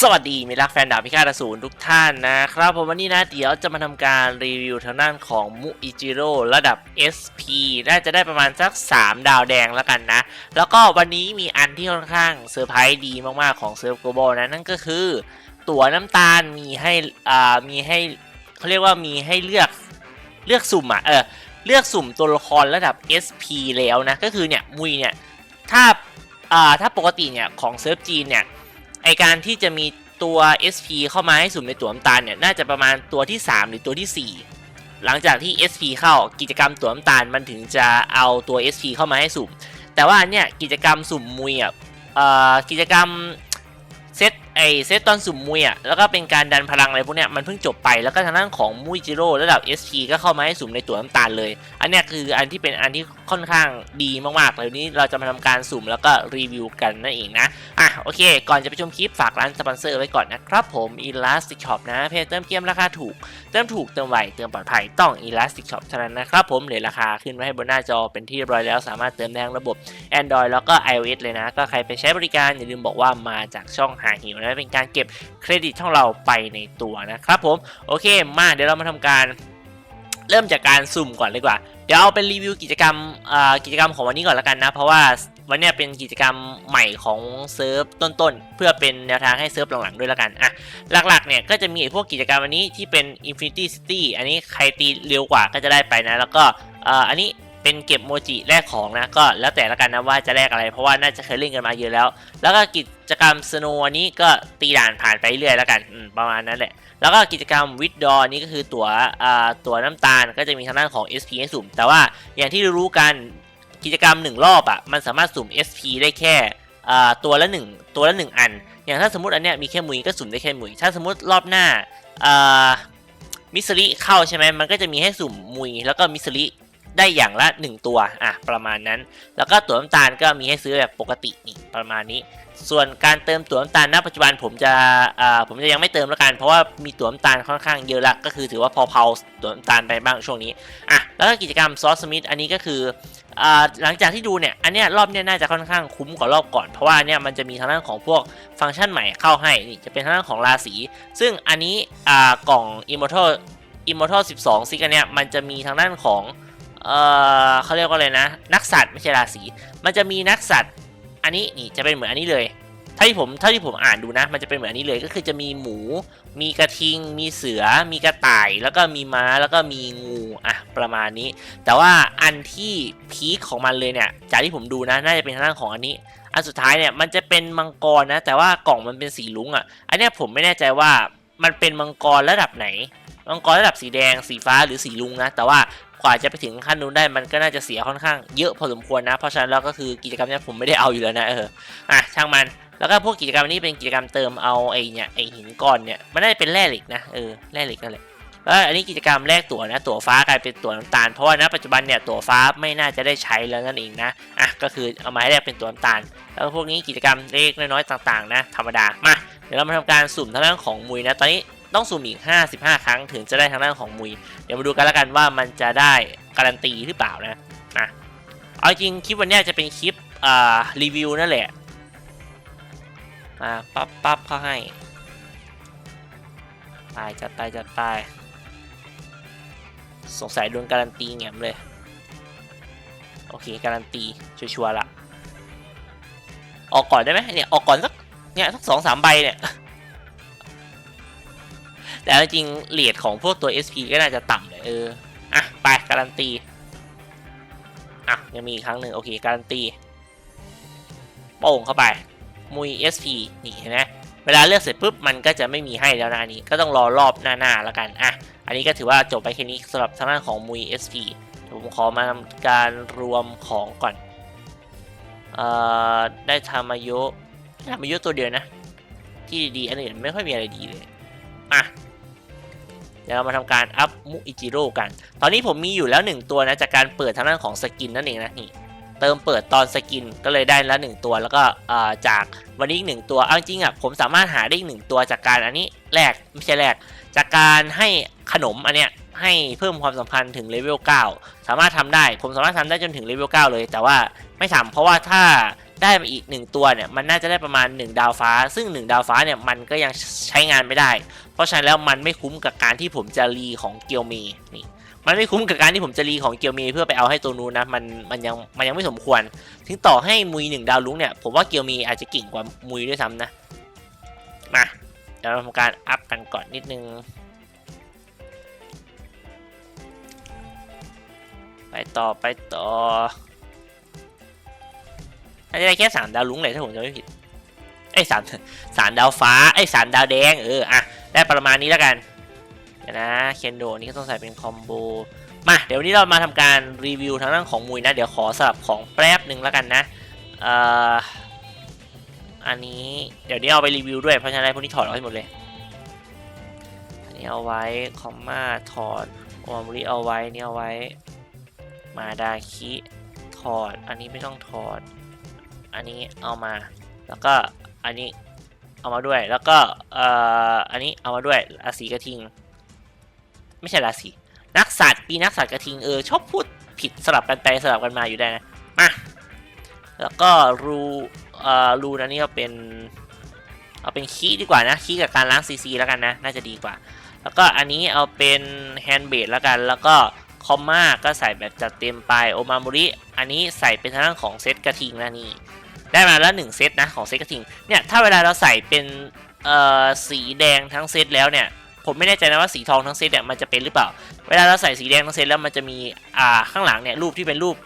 สวัสดีมิตรรักแฟนดาบพิฆาตอสูรทุกท่านนะครับผมวันนี้นะเดี๋ยวจะมาทำการรีวิวทางด้านของมุอิจิโร่ระดับ SP น่าจะได้ประมาณสัก 3 ดาวแดงแล้วกันนะ แล้วก็วันนี้มีอันที่ค่อนข้างเซอร์ไพรส์ดีมากๆของเซิร์ฟโกลบอลนะนั่นก็คือ ตั๋วน้ำตาลมีให้อ่ามีให้เขาเรียกว่ามีให้เลือกเลือกสุ่มอะเออเลือกสุ่มตัวละครระดับ SP แล้วนะก็คือเนี่ยมุยเนี่ยถ้าอ่าถ้าปกติเนี่ยของเซิร์ฟจีนเนี่ย ไอการที่จะมีตัว SP เข้ามาให้สุ่มในตัวน้ำตาลเนี่ยน่าจะประมาณตัวที่ 3 หรือตัวที่ 4 หลังจากที่ SP เข้ากิจกรรมตัวน้ำตาลมันถึงจะเอาตัว SP เข้ามาให้สุ่ม แต่ว่าเนี่ยกิจกรรมสุ่มมุยอะกิจกรรม ไอเซตตอนสุ่มมุยอะแล้วก็เป็นการดันพลังอะไรพวกเนี้ยมันเพิ่งจบไปแล้วก็ทางด้านของมุยจิโร่ระดับ SP ก็เข้ามาให้สุ่มในตัวน้ำตาลเลย อันเนี้ยคืออันที่เป็นอันที่ค่อนข้างดีมากๆเลยวันนี้เราจะมาทำการสุ่มแล้วก็รีวิวกันนั่นเองนะอะโอเค ก่อนจะไปชมคลิปฝากร้านสปอนเซอร์ไว้ก่อนนะครับผม Elastic Shop นะเพจเติมเกมราคาถูกเติมถูกเติมไวเติมปลอดภัยต้อง Elastic Shop เท่านั้นนะครับผมเลือราคาขึ้นไว้ให้บนหน้าจอเป็นที่เรียบร้อยแล้วสามารถเติมได้ทั้งระบบ Android แล้วก็ iOS เลยนะ ก็ใครไปใช้บริการอย่าลืมบอกว่ามาจากช่องหาหิวนะเป็นการเก็บเครดิตช่องเราไปในตัวนะครับผมโอเคมาเดี๋ยวเรามาทำการเริ่มจากการสุ่มก่อนเลยกว่า เดี๋ยวเอาเป็นรีวิวกิจกรรมกิจกรรมของวันนี้ก่อนแล้วกันนะ เพราะว่าวันนี้เป็นกิจกรรมใหม่ของเซิร์ฟต้นๆ เพื่อเป็นแนวทางให้เซิร์ฟหลังๆ ด้วยแล้วกันอะหลักๆเนี่ยก็จะมีพวกกิจกรรมอันนี้ที่เป็น Infinity City อันนี้ใครตีเร็วกว่าก็จะได้ไปนะ แล้วก็อันนี้ เป็นเก็บโมจิแลกของนะก็แล้วแต่ละกันนะว่าจะแลกอะไร เพราะว่าน่าจะเคยเล่นกันมาเยอะแล้ว แล้วก็กิจกรรมสโนอันนี้ก็ตีด่านผ่านไปเรื่อยแล้วกันประมาณนั้นแหละแล้วก็กิจกรรมวิดดอนี้ก็คือตัวอ่าตัวน้ำตาลก็จะมีทางด้านของ SP ให้สุ่ม แต่ว่าอย่างที่รู้กันกิจกรรม 1 รอบอะ่ะมันสามารถสุ่ม SP ได้แค่อ่าตัวละ 1 ตัวละ 1 อัน อย่างถ้าสมมติอันเนี้ยมีแค่มุยก็สุ่มได้แค่มุย ถ้าสมมติรอบหน้าอ่ามิสลิเข้าใช่ไหมมันก็จะมีให้สุ่มมุยแล้วก็มิสลิ ได้อย่างละ 1 ตัวอะประมาณนั้น แล้วก็ตัวน้ำตาลก็มีให้ซื้อแบบปกตินี่ประมาณนี้ ส่วนการเติมตั๋วน้ำตาลณปัจจุบันผมจะอ่าผมจะยังไม่เติมแล้วกัน เพราะว่ามีตั๋วน้ำตาลค่อนข้างเยอะละก็คือถือว่าพอเผาตั๋วน้ำตาลไปบ้างช่วงนี้อะแล้วก็กิจกรรมซอสสมิธอันนี้ก็คืออ่าหลังจากที่ดูเนี่ย อันเนี้ยรอบเนี้ยน่าจะค่อนข้างคุ้มกว่ารอบก่อน เพราะว่าเนี้ยมันจะมีทางด้านของพวกฟังก์ชันใหม่เข้าให้ นี่จะเป็นทางด้านของราศี ซึ่งอันนี้อ่ากล่อง Immortal Immortal 12ซิกอันเนี้ยมันจะมีทางด้านของ เอ่อเขาเรียกว่าอะไรนะ นักสัตว์ไม่ใช่ราศี มันจะมีนักสัตว์ อันนี้นี่จะเป็นเหมือนอันนี้เลยเท่าที่ผมเท่าที่ผมอ่านดูนะ มันจะเป็นเหมือนอันนี้เลยก็คือจะมีหมู มีกระทิง มีเสือ มีกระต่าย แล้วก็มีม้าแล้วก็มีงูอะประมาณนี้ แต่ว่าอันที่พีคของมันเลยเนี่ยจากที่ผมดูนะน่าจะเป็นทางด้านของอันนี้ อันสุดท้ายเนี่ยมันจะเป็นมังกรนะ แต่ว่ากล่องมันเป็นสีลุงอะ อันนี้ผมไม่แน่ใจว่ามันเป็นมังกรระดับไหนมังกรระดับสีแดงสีฟ้าหรือสีลุงนะ แต่ว่า กว่าจะไปถึงขั้นนู้นได้มันก็น่าจะเสียค่อนข้างเยอะพอสมควรนะ เพราะฉะนั้นแล้วก็คือกิจกรรมเนี้ยผมไม่ได้เอาอยู่แล้วนะเอออะช่างมันแล้วก็พวกกิจกรรมนี้เป็นกิจกรรมเติมเอาไอ้เนี่ยไอ้หินก้อนเนี่ยมันน่าจะเป็นแร่เหล็กนะเออแร่เหล็กนั่นแหละแล้วอันนี้กิจกรรมแลกตั๋วนะตั๋วฟ้ากลายเป็นตั๋วน้ำตาลเพราะว่าณปัจจุบันเนี่ยตั๋วฟ้าไม่น่าจะได้ใช้แล้วนั่นเองนะอะก็คือเอามาให้แลกเป็นตั๋วน้ำตาล แล้วพวกนี้กิจกรรมเล็กน้อยๆต่าง ๆ นะธรรมดามาเดี๋ยวเรามาทำการสุ่มทางด้านของมุยนะตอนนี้ ต้องสุ่มอีก 55 ครั้งถึงจะได้ทางด้านของมุย เดี๋ยวมาดูกันแล้วกันว่ามันจะได้การันตีหรือเปล่านะอะเอาจริงคลิปวันเนี้ยจะเป็นคลิปอ่ารีวิวนั่นแหละมาปั๊บปั๊บเขาให้ไปจัดไปจัดไปสงสัยโดนการันตีแง้มเลย โอเค การันตีชัวร์ๆละออกก่อนได้ไหมเนี่ย ออกก่อนสักเนี่ยสักสองสามใบเนี่ย แต่จริงเลทของพวกตัว SP ก็น่าจะต่ำเลยเออ อะ ไปการันตี อะ ยังมีอีกครั้งหนึ่งโอเค การันตี โป่งเข้าไป มุย SP นี่เห็นไหมเวลาเลือกเสร็จปุ๊บ มันก็จะไม่มีให้แล้วนะอันนี้ ก็ต้องรอรอบหน้าๆแล้วกัน อะ อันนี้ก็ถือว่าจบไปแค่นี้สำหรับทางด้านของมุย SP เดี๋ยวผมขอมาทำการรวมของก่อน เอ่อ ได้ทามายะทามายะตัวเดียวนะ ที่ดีๆ อันอื่นไม่ค่อยมีอะไรดีเลย อะ เดี๋ยวเรามาทำการอัพมุอิจิโร่กัน ตอนนี้ผมมีอยู่แล้วหนึ่งตัวนะจากการเปิดทางด้านของสกินนั่นเองนะนี่เติมเปิดตอนสกินก็เลยได้แล้วหนึ่งตัวแล้วก็จากวันนี้อีกหนึ่งตัวเอาจริงอะผมสามารถหาได้อีกหนึ่งตัวจากการอันนี้แรกไม่ใช่แรกจากการให้ขนมอันเนี้ยให้เพิ่มความสัมพันธ์ถึงเลเวล9สามารถทำได้ ผมสามารถทำได้จนถึงเลเวล9เลย แต่ว่าไม่ทำเพราะว่าถ้า ได้มาอีก 1 ตัวเนี่ยมันน่าจะได้ประมาณ 1 ดาวฟ้า ซึ่ง 1 ดาวฟ้าเนี่ยมันก็ยังใช้งานไม่ได้ เพราะฉะนั้นแล้วมันไม่คุ้มกับการที่ผมจะรีของเกียวมีนี่มันไม่คุ้มกับการที่ผมจะรีของเกียวมีเพื่อไปเอาให้ตัวนู้นนะมันมันยังมันยังไม่สมควร ถึงต่อให้มุยหนึ่งดาวลุ้งเนี่ยผมว่าเกียวมีอาจจะเก่งกว่ามุยด้วยซ้ำนะมาเดี๋ยวเราทำการอัพกันก่อนนิดนึงไปต่อไปต่อ น่าจะได้แค่สามดาวลุ้งเลยถ้าผมจำไม่ผิดไอ้ยสามสามดาวฟ้าไอ้ยสามดาวแดงเอออะได้ประมาณนี้แล้วกันเดี๋ยวนะเคนโดนี่ก็ต้องใส่เป็นคอมโบมาเดี๋ยววันนี้เรามาทำการรีวิวทางด้านของมุยนะ เดี๋ยวขอสลับของแป๊บหนึ่งแล้วกันนะเอ่ออันนี้เดี๋ยวนี้เอาไปรีวิวด้วยเพราะฉะนั้นพวกนี้ถอดออกให้หมดเลยอันนี้เอาไว้คอมมาถอดโอมามริเอาไว้นี่เอาไว้มาดาคิถอดอันนี้ไม่ต้องถอด อันนี้เอามา แล้วก็อันนี้เอามาด้วย แล้วก็เอ่ออันนี้เอามาด้วยราศีกระทิง ไม่ใช่ราศีนักสัตว์ปีนักสัตว์กระทิงเออชอบพูดผิดสลับกันไปสลับกันมาอยู่ได้นะมาแล้วก็รูเอ่อรูนั้นนี่ก็เป็นเอาเป็นคีดีกว่านะคีกับการล้างซีซีแล้วกันนะน่าจะดีกว่า แล้วก็อันนี้เอาเป็นแฮนด์เบดแล้วกัน แล้วก็คอมมาก็ใส่แบบจัดเต็มไปโอมามุริอันนี้ใส่เป็นทางด้านของเซตกระทิงนะนี่ ได้มาแล้วหนึ่งเซตนะของเซตกระทิงเนี่ยถ้าเวลาเราใส่เป็นเอ่อสีแดงทั้งเซตแล้วเนี่ยผมไม่แน่ใจนะว่าสีทองทั้งเซตเนี่ยมันจะเป็นหรือเปล่า เวลาเราใส่สีแดงทั้งเซตแล้วมันจะมีอ่าข้างหลังเนี่ยรูปที่เป็นรูป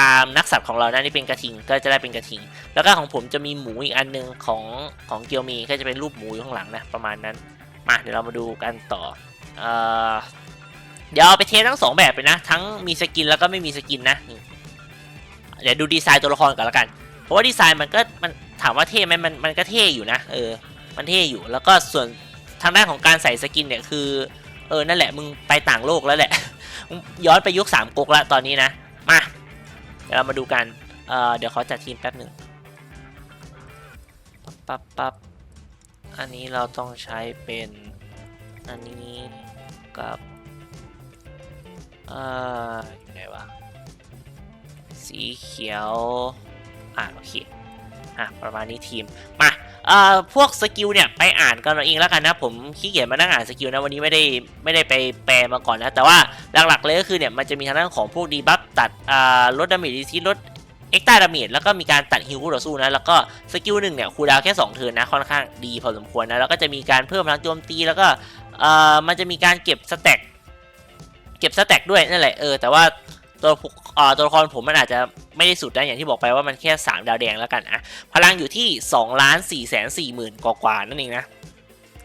ตามนักสัตว์ของเรานะนี่เป็นกระทิงก็จะได้เป็นกระทิง แล้วก็ของผมจะมีหมูอีกอันหนึงของของเกียวมีก็จะเป็นรูปหมูอยู่ข้างหลังนะประมาณนั้นมาเดี๋ยวเรามาดูกันต่อเอ่อเดี๋ยวเอาไปเทสทั้งสองแบบเลยนะ ทั้งมีสกินแล้วก็ไม่มีสกินนะเดี๋ยวดูดีไซน์ตัวละครก่อนละกัน ราะว่าดีไซน์มันก็มันถามว่าเท่ไหมมันมันก็เท่อยู่นะเออมันเท่อยู่แล้วก็ส่วนทางด้านของการใส่สกินเนี่ยคือเออนั่นแหละมึงไปต่างโลกแล้วแหละ ย้อนไปยุคสามก๊กละตอนนี้นะมาเดี๋ยวเรามาดูกันเออเดี๋ยวเขอจัดทีมแป๊บหนึ่งปั๊บปั๊บปั๊บอันนี้เราต้องใช้เป็นอันนี้กับเอ่ออยู่ไหนวะสีเขียว อ่าโอเคอะประมาณนี้ทีมมาเอ่อพวกสกิลเนี่ยไปอ่านกันเอาเองแล้วกันนะผมขี้เกียจมานั่งอ่านสกิลนะวันนี้ไม่ได้ไม่ได้ไปแปลมาก่อนนะแต่ว่าหลักๆเลยก็คือเนี่ยมันจะมีทางด้านของพวกดีบัฟตัดอ่าลดดาเมจที่ลดเอ็กต้าดาเมจแล้วก็มีการตัดฮิวคู่ต่อสู้นะแล้วก็สกิลหนึ่งเนี่ยคูลดาวน์แค่2เทิร์นนะค่อนข้างดีพอสมควรนะแล้วก็จะมีการเพิ่มพลังโจมตีแล้วก็เอ่อมันจะมีการเก็บสแต็กเก็บสแต็กด้วยนั่นแหละเออแต่ว่า ตัวอ่าตัวละครผมมันอาจจะไม่ได้สุดนะอย่างที่บอกไปว่ามันแค่ 3 ดาวแดงแล้วกันอะพลังอยู่ที่2ล้าน4แสน4หมื่นกว่านั่นเองนะ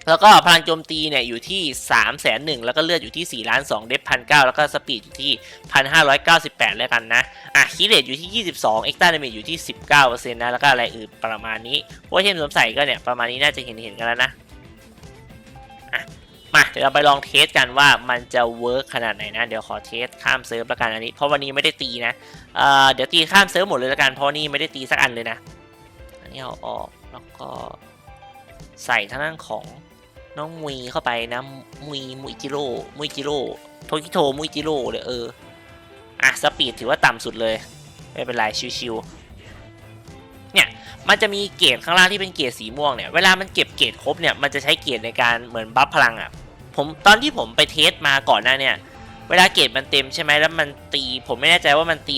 แล้วก็พลังโจมตีเนี่ยอยู่ที่3แสนหนึ่งแล้วก็เลือดอยู่ที่4ล้าน2เดฟพันเแล้วก็สปีดอยู่ที่ 1,598 แล้วกันนะ อะคีเลตอยู่ที่ 22เอ็กซ์ต้าเดเมจอยู่ที่ 19%นะ แล้วก็อะไรอื่นประมาณนี้พวกเทมสวมใส่ก็เนี่ย ประมาณนี้น่าจะเห็นเห็นๆกันแล้วนะ อะ มาเดี๋ยวเราไปลองเทสกันว่ามันจะเวิร์กขนาดไหนนะ เดี๋ยวขอเทสข้ามเซิร์ฟล้วกันอันนี้ เพราะวันนี้ไม่ได้ตีนะเอ่อเดี๋ยวตีข้ามเซิร์ฟหมดเลยล้วกันเพราะนี่ไม่ได้ตีสักอันเลยนะ อันนี้เอาออกแล้วก็ใส่ทางด้านของน้องมุยเข้าไปนะ มุยมุยจิโร่มุยจิโร่โทกิโทมุยจิโร่เลยเอออะสปีดถือว่าต่ำสุดเลย ไม่เป็นไรชิวๆเนี่ยมันจะมีเกรดข้างล่างที่เป็นเกรดสีม่วงเนี่ย เวลามันเก็บเกรดครบเนี่ย มันจะใช้เกรดในการเหมือนบัฟพลังอะ่ะ ผมตอนที่ผมไปเทสมาก่อนหน้าเนี่ย เวลาเกรดมันเต็มใช่ไหมแล้วมันตีผมไม่แน่ใจว่ามันตี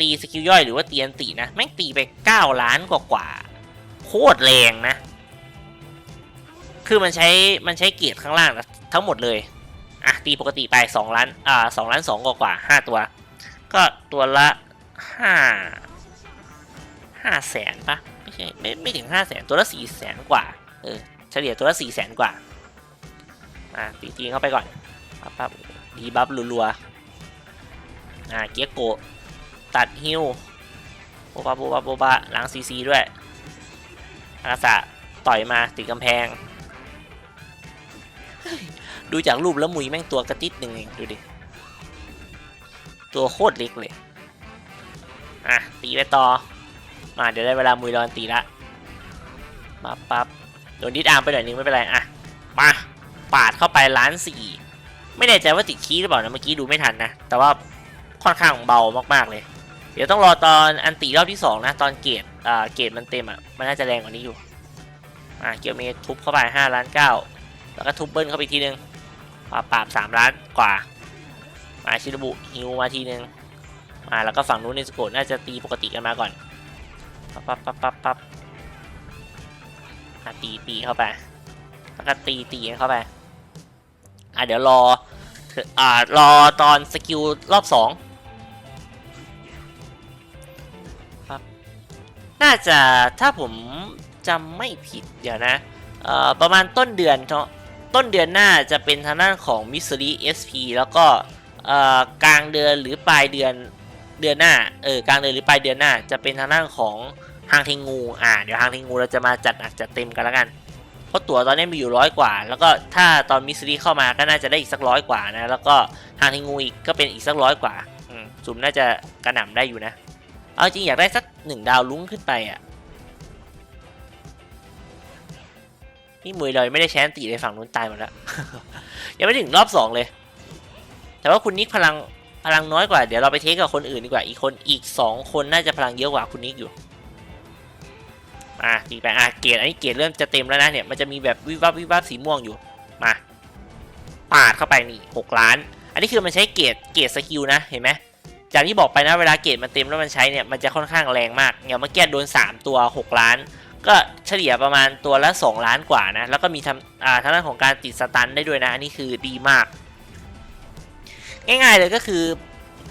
ตีสกิลย่อยหรือว่าตีอันตีนะแม่งตีไป 9 ล้านกว่ากว่าโคตรแรงนะ คือมันใช้มันใช้เกียรดข้างล่างนะทั้งหมดเลย อะตีปกติไป 2 ล้าน อ่า2ล้าน2กว่ากว่าห้าตัว ก็ตัวละห้าห้าแสนปะไม่ใช่ไม่ไม่ถึงห้าแสนตัวละสี่แสนกว่า เออเฉลี่ยตัวละสี่แสนกว่า อะตีตีเข้าไปก่อนปั๊บปั๊บดีบัฟรัวๆอะเกียโกตัดฮิวโบบะโบบะโบบะล้างซีซีด้วยอาสะต่อยมาติดกำแพง ดูจากรูปแล้วมุยแม่งตัวกระติดหนึ่งเองดูดิ ตัวโคตรเล็กเลย อะ ตีไปต่อ มาเดี๋ยวได้เวลามุยรอนตีละมาปั๊บโดนดิดอาร์มไปหน่อยนึงไม่เป็นไร อะ มา ปาดเข้าไปล้านสี่ไม่แน่ใจว่าติดคีหรือเปล่านะเมื่อกี้ดูไม่ทันนะ แต่ว่าค่อนข้างเบามากๆเลย เดี๋ยวต้องรอตอนอันตีรอบที่สองนะตอนเกตอ่าเกรดมันเต็มอะมันน่าจะแรงกว่านี้อยู่อ่าเกียวเมทุบเข้าไปห้าล้านเก้าแล้วก็ทุบเบิ้ลเข้าไปอีกทีนึงปราบปราบสามล้านกว่ามาชินบุฮิวมาทีนึงมาแล้วก็ฝั่งนู้นในสโกดน่าจะตีปกติกันมาก่อนปั๊บปั๊บปั๊บปั๊บปั๊บตีตีเข้าไปแล้วก็ตีตีเข้าไป อะเดี๋ยวรออ่ารอตอนสกิลรอบสองครับน่าจะถ้าผมจำไม่ผิดเดี๋ยวนะเอ่อประมาณต้นเดือนเนาะต้นเดือนหน้าจะเป็นทางด้านของมิสซิลีเอสพีแล้วก็เอ่อกลางเดือนหรือปลายเดือนเดือนหน้าเออกลางเดือนหรือปลายเดือนหน้า จะเป็นทางด้านของฮางเทงูอ่าเดี๋ยวฮางเทงูเราจะมาจัดหนักจัดเต็มกันแล้วกัน เพราะตั๋วตอนนี้มีอยู่ร้อยกว่า แล้วก็ถ้าตอนมิสซิลีเข้ามาก็น่าจะได้อีกสักร้อยกว่านะ แล้วก็ฮางเทงูอีกก็เป็นอีกสักร้อยกว่าสุ่มน่าจะกระหน่ำได้อยู่นะ เอาจริงอยากได้สักหนึ่งดาวลุ้งขึ้นไปอะนี่มวยเลยไม่ได้แชนตีเลยฝั่งนู้นตายหมดแล้ว ยังไม่ถึงรอบสองเลย แต่ว่าคุณนิกพลังพลังน้อยกว่า เดี๋ยวเราไปเทคกับคนอื่นดีกว่า อีกคนอีกสองคนน่าจะพลังเยอะกว่าคุณนิกอยู่ อะตีไปอะเกรดอันนี้เกรดเริ่มจะเต็มแล้วนะเนี่ยมันจะมีแบบวิบวับวิบวับสีม่วงอยู่มาปาดเข้าไปนี่หกล้าน อันนี้คือมันใช้เกรดเกรดสกิลนะเห็นไหมจากที่บอกไปนะเวลาเกรดมันเต็มแล้วมันใช้เนี่ยมันจะค่อนข้างแรงมากอย่างเมื่อกี้โดน 3 ตัว 6 ล้าน ก็เฉลี่ยประมาณตัวละ 2 ล้านกว่านะแล้วก็มีทำอ่าทางด้านของการติดสตันได้ด้วยนะอันนี้คือดีมาก ง่ายๆเลยก็คือ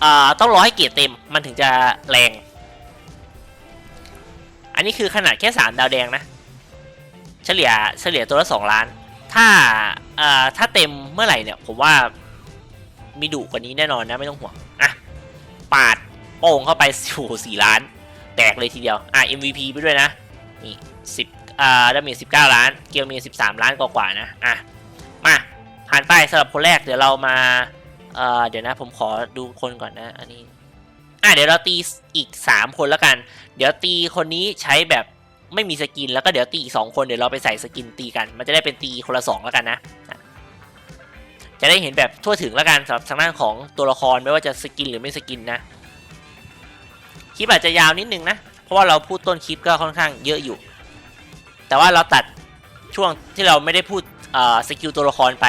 อ่าต้องรอให้เกรดเต็มมันถึงจะแรง อันนี้คือขนาดแค่3ดาวแดงนะ เฉลี่ยเฉลี่ยตัวละ2ล้าน ถ้าอ่าถ้าเต็มเมื่อไหร่เนี่ย ผมว่ามีดุกว่านี้แน่นอนนะไม่ต้องห่วง อะ ปาดโป่งเข้าไปโอ้สี่ล้าน แตกเลยทีเดียว อะ MVP ไปด้วยนะ นี่สิบอ่าดาเมจสิบเก้าล้าน เกียวมีสิบสามล้านกว่าๆนะ อะ มาผ่านไปสำหรับคนแรกเดี๋ยวเรามาเอ่อเดี๋ยวนะผมขอดูคนก่อนนะ อันนี้อะเดี๋ยวเราตีอีกสามคนแล้วกัน เดี๋ยวตีคนนี้ใช้แบบไม่มีสกิน แล้วก็เดี๋ยวตีอีกสองคนเดี๋ยวเราไปใส่สกินตีกัน มันจะได้เป็นตีคนละสองแล้วกันนะ จะได้เห็นแบบทั่วถึงแล้วกันสำหรับทางด้านของตัวละครไม่ว่าจะสกินหรือไม่สกินนะคลิปอาจจะยาวนิดนึงนะ เพราะว่าเราพูดต้นคลิปก็ค่อนข้างเยอะอยู่ แต่ว่าเราตัดช่วงที่เราไม่ได้พูดเอ่อสกิลตัวละครไป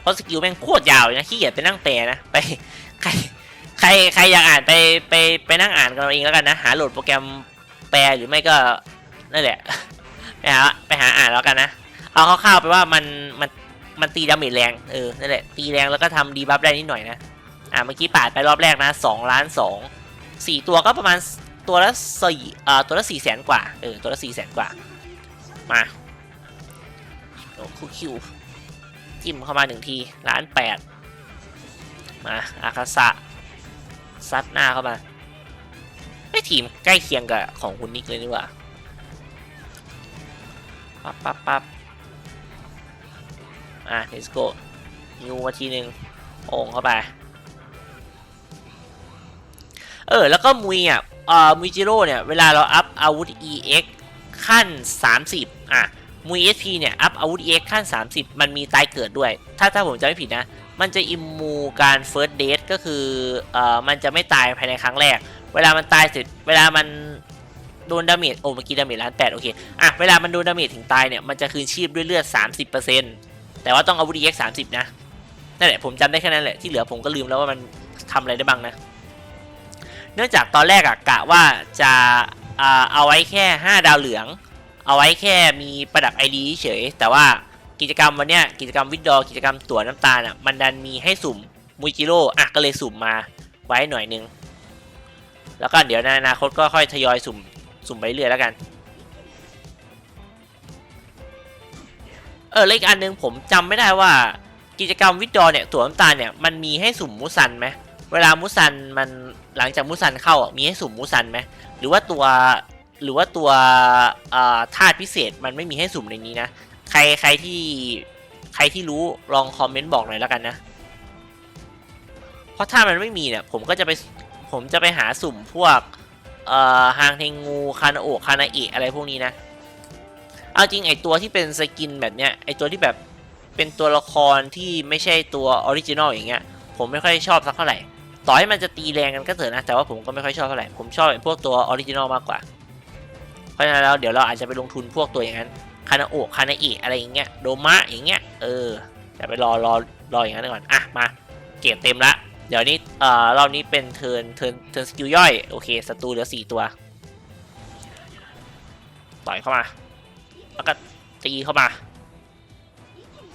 เพราะสกิลแม่งโคตรยาวนะขี้เกียจไปนั่งแปลนะไปใคร ใครใครอยากอ่านไปไปไปนั่งอ่านกันเอาเองแล้วกันนะ หาโหลดโปรแกรมแปลหรือไม่ก็นั่นแหละ ไปหาไปหาอ่านแล้วกันนะ เอาคร่าวๆไปว่ามันมันมันตีดาเมจแรงเออนั่นแหละตีแรงแล้วก็ทำดีบัฟได้นิดหน่อยนะ อ่าเมื่อกี้ปาดไปรอบแรกนะสองล้านสองสี่ตัวก็ประมาณตัวละสี่เอ่าตัวละสี่แสนกว่าเออตัวละสี่แสนกว่า มาโอ้คูคิวจิ้มเข้ามาหนึ่งทีล้านแปดมาอาคาสะ ซัดหน้าเข้ามาไอ้ทีมใกล้เคียงกับของคุณนิกเลยนี่ว่าปั๊บปั๊บปั๊บอะ let's go ยูมาทีหนึ่งโอ่งเข้าไป เออ แล้วก็มุยอะเอ่อมุยจิโร่เนี่ย เวลาเราอัพอาวุธ EX ขั้น 30 อะมุย SP เนี่ย อัพอาวุธ EX ขั้น 30 มันมีตายเกิดด้วย ถ้าถ้าผมจำไม่ผิดนะ มันจะอิมมูการ first date ก็คือเอ่อมันจะไม่ตายภายในครั้งแรก เวลามันตายเสร็จเวลามันโดนดาเมจโอ้เมื่อกี้ดาเมจล้านแปดโอเคอะเวลามันโดนดาเมจถึงตายเนี่ยมันจะคืนชีพด้วยเลือด 30%แต่ว่าต้องอาวุธ EX 30 นะนั่นแหละผมจำได้แค่นั้นแหละที่เหลือผมก็ลืมแล้วว่ามันทำอะไรได้บ้างนะ เนื่องจากตอนแรกอะกะว่าจะเอาไว้แค่ 5 ดาวเหลือง เอาไว้แค่มีประดับ ID เฉยแต่ว่า กิจกรรมวันเนี้ยกิจกรรมวิดดอกิจกรรมตั๋วน้ำตาลอะมันดันมีให้สุ่มมูจิโร่อะก็เลยสุ่มมาไว้หน่อยนึง แล้วก็เดี๋ยวในอนาคตก็ค่อยทยอยสุ่มสุ่มไปเรื่อยแล้วกัน เออแล้วอีกอันหนึงผมจำไม่ได้ว่า กิจกรรมวิดดอเนี่ยตั๋วน้ำตาลเนี่ยมันมีให้สุ่มมุสันไหมเวลามุสันมันหลังจากมุสันเข้าอะมีให้สุ่มมุสันไหมหรือว่าตัวหรือว่าตัวอ่อธาตุพิเศษมันไม่มีให้สุ่มในนี้นะ ใครใครที่ใครที่รู้ลองคอมเมนต์บอกหน่อยแล้วกันนะ เพราะถ้ามันไม่มีเนี่ย ผมก็จะไปผมจะไปหาสุ่มพวกเอ่อฮางเทงูคานาโอคานาเอะอะไรพวกนี้นะ เอาจริงไอตัวที่เป็นสกินแบบเนี้ยไอตัวที่แบบเป็นตัวละครที่ไม่ใช่ตัวออริจินอลอย่างเงี้ย ผมไม่ค่อยชอบสักเท่าไหร่ต่อให้มันจะตีแรงกันก็เถอะนะ แต่ว่าผมก็ไม่ค่อยชอบเท่าไหร่ ผมชอบไอพวกตัวออริจินอลมากกว่า เพราะฉะนั้นแล้วเดี๋ยวเราอาจจะไปลงทุนพวกตัวอย่างนั้น คานาโอะคานาอิอะไรอย่างเงี้ยโดมะอย่างเงี้ยเออเดี๋ยวไปรอรอรออย่างนั้นก่อนอะมาเกรดเต็มละเดี๋ยวนี้เอ่อรอบนี้เป็นเทิร์นเทิร์นเทิร์นสกิลย่อยโอเคศัตรูเหลือสี่ตัวต่อยเข้ามา แล้วก็ตีเข้ามา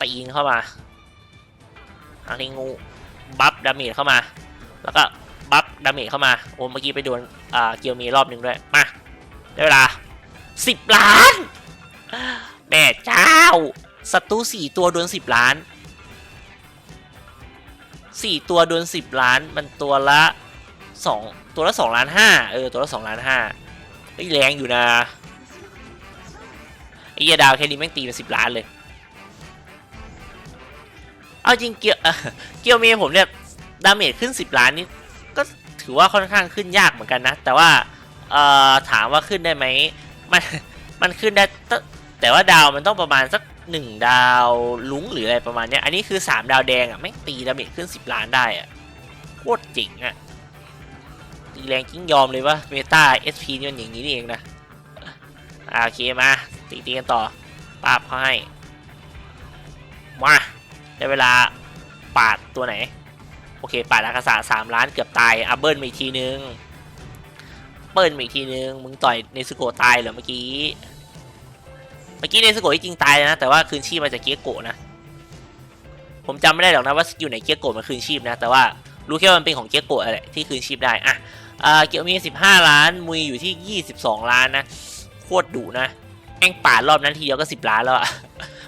ตีเข้ามาทางนี้งูบัฟดาเมจเข้ามา แล้วก็บัฟดาเมจเข้ามาโอ้เมื่อกี้ไปโดนอ่าเกียวมีรอบหนึ่งด้วยมาได้เวลาสิบล้าน แม่เจ้าศัตรูสี่ตัวโดนสิบล้านสี่ตัวโดนสิบล้านมันตัวละสองตัวละสองล้านห้าเออ ตัวละสองล้านห้าไอ้แรงอยู่นะไอ้เหี้ยดาวแค่นี้แม่งตีเป็นสิบล้านเลย เอาจริงเกียวเอ่อเกียวเมย์ผมเนี่ย ดาเมจขึ้น10ล้านนี่ก็ถือว่าค่อนข้างขึ้นยากเหมือนกันนะ แต่ว่า เอ่อ ถามว่าขึ้นได้ไหมมันมันขึ้นได้ต แต่ว่าดาวมันต้องประมาณสักหนึ่งดาวลุงหรืออะไรประมาณเนี้ยอันนี้คือ 3 ดาวแดงอะแม่งตีดาเมจขึ้น 10 ล้านได้อะโคตรเจ๋งอะตีแรงกิ้งยอมเลยว่าเมตา SP นี่มันอย่างนี้นี่เองนะโอเคมาตีตีกันต่อปาบเขาให้มาได้เวลาปาดตัวไหน โอเค ปาดอากาศาสามล้านเกือบตายอะเบิลมาอีกทีนึงเบิ้ลมาอีกทีนึง มึงต่อยเนสโกตายเหรอเมื่อกี้ มื่อกี้เนสโกะที่จริงตายนะ แต่ว่าคืนชีพมาจากเกียโกะนะ ผมจำไม่ได้หรอกนะว่าอยู่ไหนเกียโกะมันคืนชีพนะ แต่ว่ารู้แค่ว่ามันเป็นของเกียโกะแหละที่คืนชีพได้ อะอ่าเกียวมี 15 ล้าน มุยอยู่ที่ 22 ล้านนะ โคตรดุนะแองปาดรอบนั้นทีเดียวก็ 10 ล้านแล้วอะ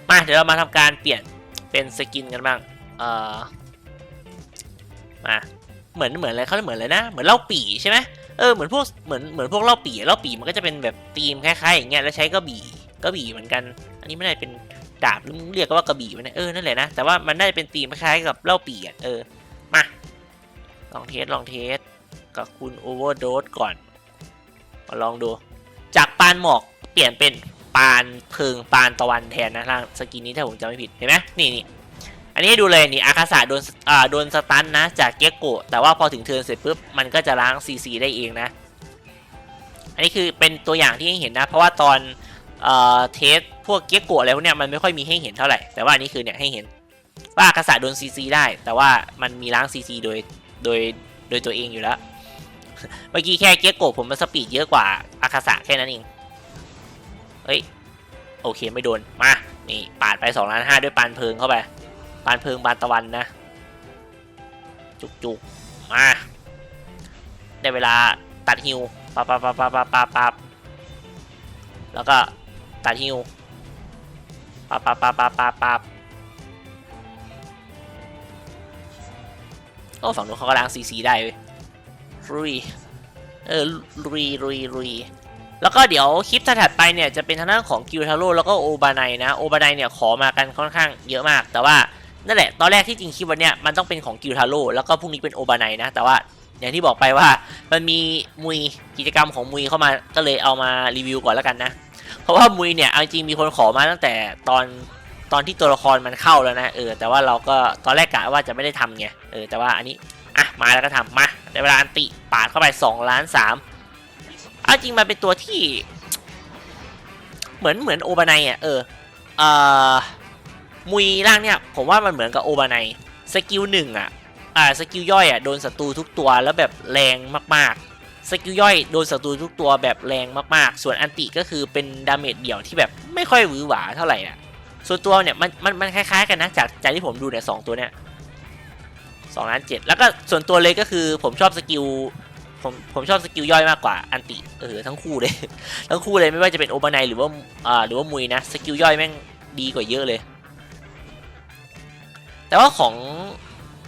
มาเดี๋ยวเรามาทำการเปลี่ยนเป็นสกินกันบ้าง เออมาเหมือนเหมือนอะไรเขาเหมือนอะไรนะ เหมือนเล่าปีใช่ไหมเออเหมือนพวกเหมือนเหมือนพวกเล่าปีเล่าปีมันก็จะเป็นแบบธีมคล้ายๆอย่างเงี้ยแล้วใช้กระบี่ กระบี่เหมือนกัน อันนี้ไม่ได้เป็นดาบหรือเรียกว่ากระบี่มันเออนั่นแหละนะ แต่ว่ามันได้เป็นธีมคล้ายๆกับเหล่าปีอะเออ มา ลองเทสลองเทสกับคุณโอเวอร์โดสก่อน มาลองดู จากปานหมอกเปลี่ยนเป็นปานเพิงปานตะวันแทนนะร่างสกินนี้ถ้าผมจำไม่ผิดเห็นไหมนี่นี่อันนี้ดูเลยนี่อาคาสะโดนอ่าโดนสตันนะ จากเกียโกะแต่ว่าพอถึงเทิร์นเสร็จปุ๊บมันก็จะล้างซีซีได้เองนะ อันนี้คือเป็นตัวอย่างที่เห็นนะ เพราะว่าตอน เอ่อเทสพวกเกียโกะอะไรพวกเนี้ยมันไม่ค่อยมีให้เห็นเท่าไหร่ แต่ว่านนี้คือเนี่ยให้เห็นว่าอาคาสะโดนซีซีได้ แต่ว่ามันมีล้างซีซีโดยโดยโดยตัวเองอยู่แล้ว เมื่อกี้แค่เกียโกะผมมันสปีดเยอะกว่าอาคาสะแค่นั้นเอง เฮ้ยโอเคไม่โดน มา นี่ปาดไป2ล้านห้าด้วยปานเพลิงเข้าไป ปานเพิงบานตะวันนะ จุกจุกมา ได้เวลาตัดฮิวปับปับปับปับปับปับแล้วก็ ตัดฮิวปับปับปับปับปับปับโอ้ฝั่งนู้นเขาก็ล้างซีซีได้เว้ยรุยเออรุยรุยรุยแล้วก็เดี๋ยวคลิปถัดไปเนี่ยจะเป็นทางด้านของกิวทาโร่แล้วก็โอบาไนนะโอบาไนเนี่ยขอมากันค่อนข้างเยอะมาก แต่ว่านั่นแหละตอนแรกที่จริงคลิปวันเนี้ยมันต้องเป็นของกิวทาโร่แล้วก็พรุ่งนี้เป็นโอบาไนนะ แต่ว่าอย่างที่บอกไปว่ามันมีมุยกิจกรรมของมุยเข้ามาก็เลยเอามารีวิวก่อนแล้วกันนะ เพราะว่ามุยเนี่ยเอาจริงมีคนขอมาตั้งแต่ตอนตอนที่ตัวละครมันเข้าแล้วนะเออแต่ว่าเราก็ตอนแรกกะว่าจะไม่ได้ทำไงเออแต่ว่าอันนี้อะมาแล้วก็ทำมาในเวลาอันติปาดเข้าไป2ล้าน3เอาจริงมันเป็นตัวที่ เหมือนเหมือนโอบาไนอะเออเอ่อมุยร่างเนี่ยผมว่ามันเหมือนกับโอบาไนสกิลหนึ่งอะอ่าสกิลย่อยอะโดนศัตรูทุกตัวแล้วแบบแรงมากๆ สกิลย่อยโดนศัตรูทุกตัวแบบแรงมากๆ ส่วนอันติก็คือเป็นดาเมจเดี่ยวที่แบบไม่ค่อยหวือหวาเท่าไหร่อะส่วนตัวเนี่ยมันมันมันคล้ายๆกันนะจากจากที่ผมดูเนี่ยสองตัวเนี่ยสองล้านเจ็ดแล้วก็ส่วนตัวเลยก็คือผมชอบสกิลผมผมชอบสกิลย่อยมากกว่าอันติเออทั้งคู่เลย ทั้งคู่เลยไม่ว่าจะเป็นโอบาไนหรือว่าอ่าหรือว่ามุยนะสกิลย่อยแม่งดีกว่าเยอะเลย แต่ว่าของ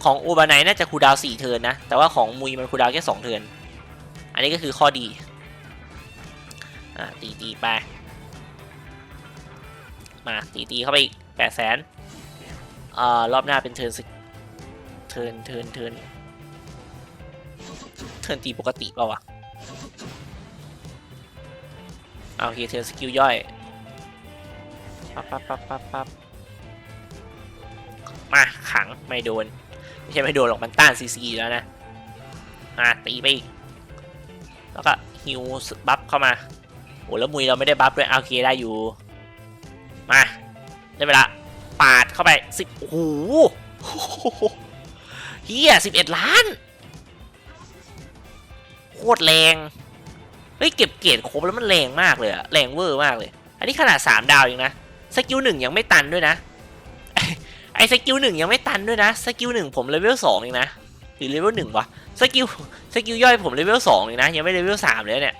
ของโอบาไนน่าจะคูดาวน์4เทินนะแต่ว่าของมุยมันคูดาวแค่2เทิน อันนี้ก็คือข้อดีอ่าตีตีไปมาตีตีเข้าไปอีกแปดแสนอ่ารอบหน้าเป็นเทิร์นสิเทิร์นเทิร์นเทิร์นเทิร์นตีปกติเปล่าวะเอาโอเคเทิร์นสกิลย่อยปั๊บปั๊บปั๊บปั๊บปั๊บมาขังไม่โดน ไม่ใช่ไม่โดนหรอกมันต้านซีซีแล้วนะมาตีไปอีก แล้วก็ฮิวบัฟเข้ามาโอ้แล้วมุยเราไม่ได้บัฟด้วยเอาโอเคได้อยู่ มาได้เวลาปาดเข้าไปสิบโอ้โหเฮียสิบเอ็ดล้าน โคตรแรง เฮ้ย เก็บเกรดครบแล้วมันแรงมากเลยอะแรงเวอร์มากเลย อันนี้ขนาดสามดาวเองนะ สกิลหนึ่งยังไม่ตันด้วยนะ ไอสกิลหนึ่งยังไม่ตันด้วยนะ สกิลหนึ่งผมเลเวลสองเองนะ หรือเลเวลหนึ่งวะสกิลสกิลย่อยผมเลเวลสองเองนะยังไม่เลเวลสามเลยเนี่ย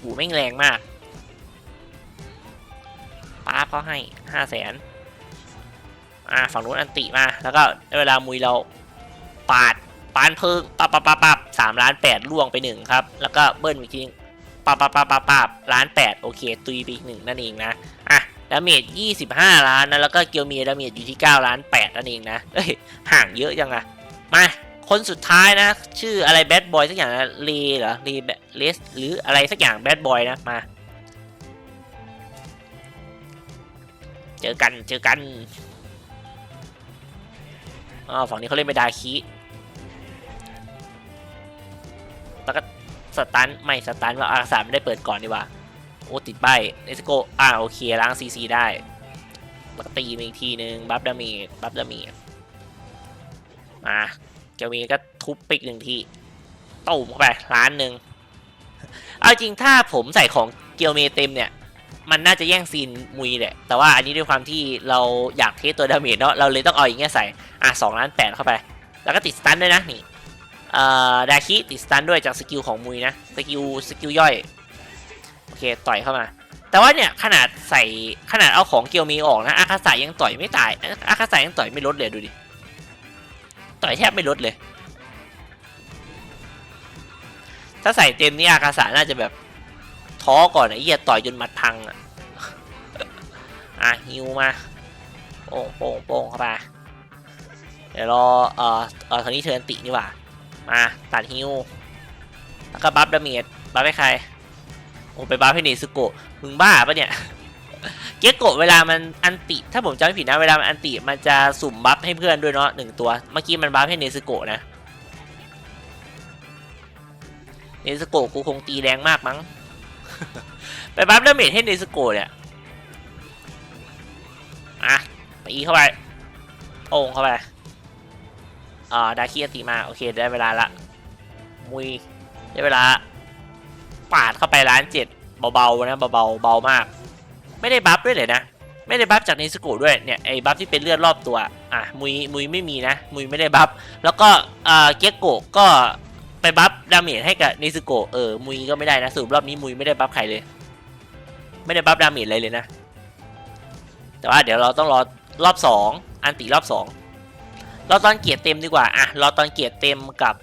หูแม่งแรงมากป้าเขาให้ห้าแสนอ่าฝั่งนู้นอันติมาแล้วก็เวลามุยเราปาดปานเพิงปับปับปับปับสามล้านแปดล่วงไปหนึ่งครับ แล้วก็เบิ้ลอีกทีปับปับปับปับปับล้านแปดโอเคตุยไปอีกหนึ่งนั่นเองนะอะดาเมจยี่สิบห้าล้านนะ แล้วก็เกียวเมียดาเมจอยู่ที่เก้าล้านแปดนั่นเองนะเอ้ยห่างเยอะยังอะ มาคนสุดท้ายนะ ชื่ออะไรแบดบอยสักอย่างนะเลเหรอเลเลสหรืออะไรสักอย่างแบดบอยนะมา เจอกันเจอกันอ๋อฝั่งนี้เขาเล่นไมดาคีแล้วก็สตันไม่สตันว่าอาสามไม่ได้เปิดก่อนดีกว่า โอ้ติดใบเนสโกอ่าโอเคล้างซีซีได้แล้วก็ตีมาอีกทีนึง บัฟดาเมจบัฟดาเมจ มาเกียวมีก็ทุบปิกหนึ่งทีตุ่มเข้าไปล้านหนึ่งเอาจริงถ้าผมใส่ของเกียวเมเต็มเนี่ย มันน่าจะแย่งซีนมุยแหละแต่ว่าอันนี้ด้วยความที่เราอยากเทสตัวดาเมจเนาะเราเลยต้องเอาอย่างเงี้ยใส่อะสองล้านแปดเข้าไป แล้วก็ติดสตันด้วยนะนี่เอ่อดาคิติดสตันด้วยจากสกิลของมุยนะสกิลสกิลย่อยโอเคต่อยเข้ามา แต่ว่าเนี่ยขนาดใส่ขนาดเอาของเกียวมีออกนะอาคาสายยังต่อยไม่ตายอาคาสายยังต่อยไม่ลดเลยดูดิ ต่อยแทบไม่ลดเลย ถ้าใส่เต็มนี่อาคาสาน่าจะแบบท้อก่อนไอ้เหี้ยต่อยจนหมัดพังอะอะฮิวมาโป่งโป่งโป่งเข้าไปเดี๋ยวรอเอ่อเอ่อทางนี้เทิร์นตินี่ว่ามาตัดฮิวแล้วก็บัฟดาเมจบัฟให้ใครโอ้ไปบัฟให้เนซึโกะมึงบ้าปะเนี่ย เกโกะเวลามันอันติ ถ้าผมจำไม่ผิดนะเวลามันอันติมันจะสุ่มบัฟให้เพื่อนด้วยเนาะหนึ่งตัว เมื่อกี้มันบัฟให้เนซึโกะนะเนซึโกะกูคงตีแรงมากมั้ง ไปบัฟดาเมจให้เนซึโกะเนี่ยอะตีเข้าไป โอ่งเข้าไปอ่าดาคีอันติมา โอเคได้เวลาละ มุยได้เวลา ปาดเข้าไปล้านเจ็ดเบาๆนะเบาๆเบามาก ไม่ได้บัฟด้วยเลยนะ ไม่ได้บัฟจากนิสโกะด้วยเนี่ยไอ้บัฟที่เป็นเลือดรอบตัวอะมุยมุยไม่มีนะ มุยไม่ได้บัฟแล้วก็อ่าเกโกะก็ไปบัฟดาเมจให้กับนิสโกะเออมุยก็ไม่ได้นะสรุปรอบนี้มุยไม่ได้บัฟใครเลย ไม่ได้บัฟดาเมจอะไรเลยนะ แต่ว่าเดี๋ยวเราต้องรอรอบสองอันติรอบสองรอตอนเกียร์เต็มดีกว่าอะรอตอนเกียร์เต็มกับ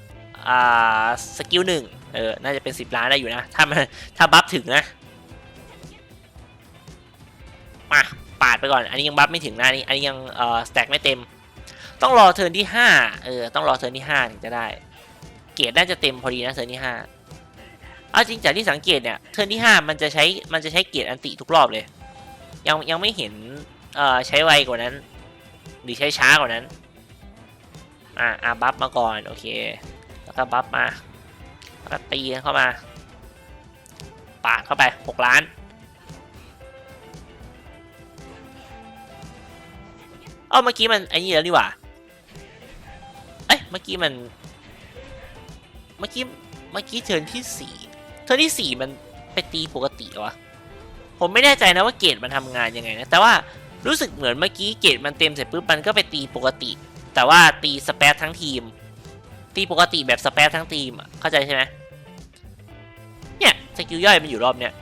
อ่าสกิลหนึ่งเออน่าจะเป็นสิบล้านได้อยู่นะ ถ้ามันถ้าบัฟถึงนะ มาปาดไปก่อน อันนี้ยังบัฟไม่ถึงนะอันนี้ อันนี้ยังเอ่อสแต็กไม่เต็ม ต้องรอเทิร์นที่ห้าเออ ต้องรอเทิร์นที่ห้าถึงจะได้ เกียร์น่าจะเต็มพอดีนะเทิร์นที่ห้าเอาจริงจากที่สังเกตเนี่ยเทิร์นที่ห้ามันจะใช้ มันจะใช้เกียร์อันติทุกรอบเลย ยังยังไม่เห็นเอ่อใช้ไวกว่านั้น หรือใช้ช้ากว่านั้น อ่าอ่าบัฟมาก่อน โอเค แล้วก็บัฟมาแล้วก็ตีเข้ามา ปาดเข้าไปหกล้าน เอ้าเมื่อกี้มันไอ้นี่แล้วนี่หว่าเอ้ยเมื่อกี้มัน เมื่อกี้เมื่อกี้เทิร์นที่สี่เทิร์นที่สี่มันไปตีปกติหรอวะผมไม่แน่ใจนะว่าเกรดมันทำงานยังไงนะแต่ว่ารู้สึกเหมือนเมื่อกี้เกรดมันเต็มเสร็จปุ๊บมันก็ไปตีปกติ แต่ว่าตีสเปซทั้งทีม ตีปกติแบบสเปซทั้งทีมเข้าใจใช่ไหมเนี่ยสกิลย่อยมันอยู่รอบเนี้ย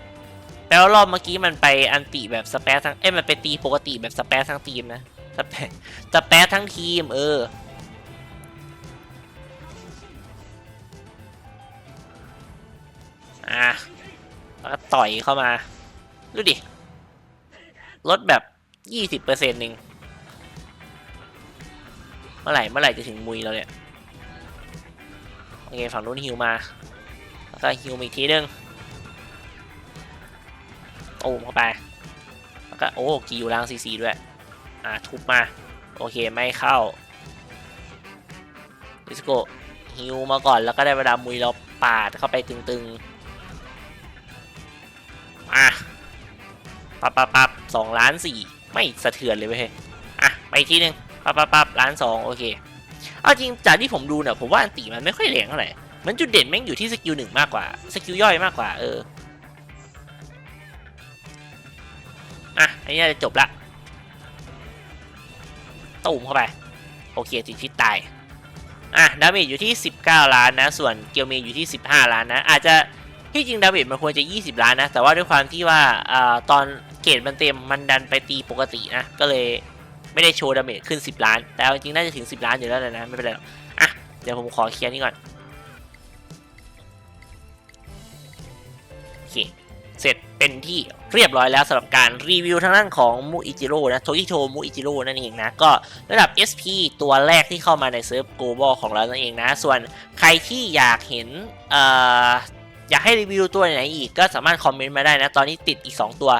แปลว่ารอบเมื่อกี้มันไปอันติแบบสเปซทั้งเอ้ยมันไปตีปกติแบบสเปซทั้งทีมนะ สเปซสเปซทั้งทีม เออ อะแล้วก็ต่อยเข้ามา ดูดิ ลดแบบยี่สิบเปอร์เซ็นต์นึงเมื่อไหร่ เมื่อไหร่จะถึงมุยเราเนี่ย โอเค ฝั่งนู้นฮิวมา แล้วก็ฮิวอีกทีนึงโอ้เข้าไป แล้วก็โอ้ กีอยู่ล่างซีซีด้วย อ่าทุบมา โอเคไม่เข้าดิสโกฮิวมาก่อนแล้วก็ได้เวลามุยเราปาดเข้าไปตึงๆอะปั๊บปั๊บปั๊บสองล้านสี่ไม่สะเทือนเลยเว้ยอะไปทีหนึงปั๊บปั๊บปั๊บล้านสองโอเคเอาจริงจากที่ผมดูเนี่ยผมว่าอันตีมันไม่ค่อยแรงเท่าไหร่เหมือนจุดเด่นแม่งอยู่ที่สกิลหนึ่งมากกว่าสกิลย่อยมากกว่าเอออะอันนี้จะจบละ ตูมเข้าไป โอเคติดพิษตาย อะ ดาเมจอยู่ที่ 19 ล้านนะ ส่วนเกียวเมอยู่ที่ 15 ล้านนะ อาจจะที่จริงดาเมจมันควรจะ 20 ล้านนะ แต่ว่าด้วยความที่ว่าอ่าตอนเกรดมันเต็มมันดันไปตีปกตินะ ก็เลยไม่ได้โชว์ดาเมจขึ้น 10 ล้าน แต่จริงๆน่าจะถึง 10 ล้านอยู่แล้วแหละนะ ไม่เป็นไรหรอก อะ เดี๋ยวผมขอเคลียร์นี่ก่อน เสร็จเป็นที่เรียบร้อยแล้วสำหรับการรีวิวทางด้านของมูอิจิโร่นะโทกิโทมูอิจิโร่นั่นเองนะ ก็ระดับ SP ตัวแรกที่เข้ามาในเซิร์ฟ global ของเรานั่นเองนะ ส่วนใครที่อยากเห็นออยากให้รีวิวตัวไหนอีกก็สามารถคอมเมนต์มาได้นะ ตอนนี้ติดอีก 2 ตัว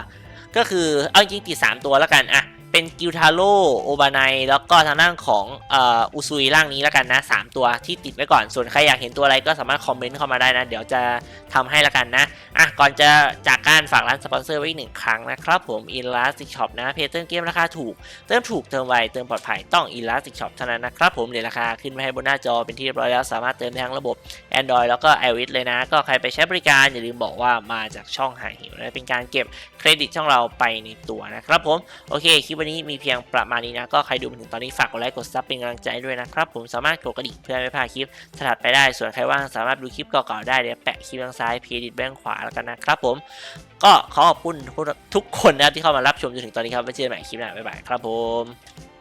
ก็คือเอาจริงติด 3 ตัวแล้วกันอะ เป็นกิวทาโร่โอบานายแล้วก็ทางด้านของอ,อุซุยร่างนี้แล้วกันนะ 3 ตัวที่ติดไว้ก่อนส่วนใครอยากเห็นตัวอะไรก็สามารถคอมเมนต์เข้ามาได้นะ เดี๋ยวจะทำให้ละกันนะอะก่อนจะจากการฝากร้านสปอนเซอร์ไว้อีกหนึ่งครั้งนะครับผม Elastic Shop นะเพจเติมเกมราคาถูก เติมถูกเติมไวเติมปลอดภัยต้อง Elastic Shop เท่านั้นนะครับผมเดี๋ยวราคาขึ้นมาให้บนหน้าจอเป็นที่เรียบร้อยแล้วสามารถเติมได้ทั้งระบบ Android แล้วก็ iOS เลยนะ ก็ใครไปใช้บริการอย่าลืมบอกว่ามาจากช่องหาหิวนะเป็นการเก็บ เครดิตช่องเราไปในตัวนะครับผมโอเคคลิปวันนี้มีเพียงประมาณนี้นะ ก็ใครดูมาถึงตอนนี้ฝากกดไลค์กดซับเป็นกำลังใจด้วยนะครับ ผมสามารถกดกระดิ่งเพื่อไม่พลาดคลิปถัดไปได้ส่วนใครว่างสามารถดูคลิปเก่าๆได้เดี๋ยวแปะคลิปทางซ้ายเพจดิตแบงขวาแล้วกันนะครับผมก็ขอขอบคุณทุกคนนะครับที่เข้ามารับชมจนถึงตอนนี้ครับไว้เจอกันใหม่คลิปหน้าบ๊ายบายครับผม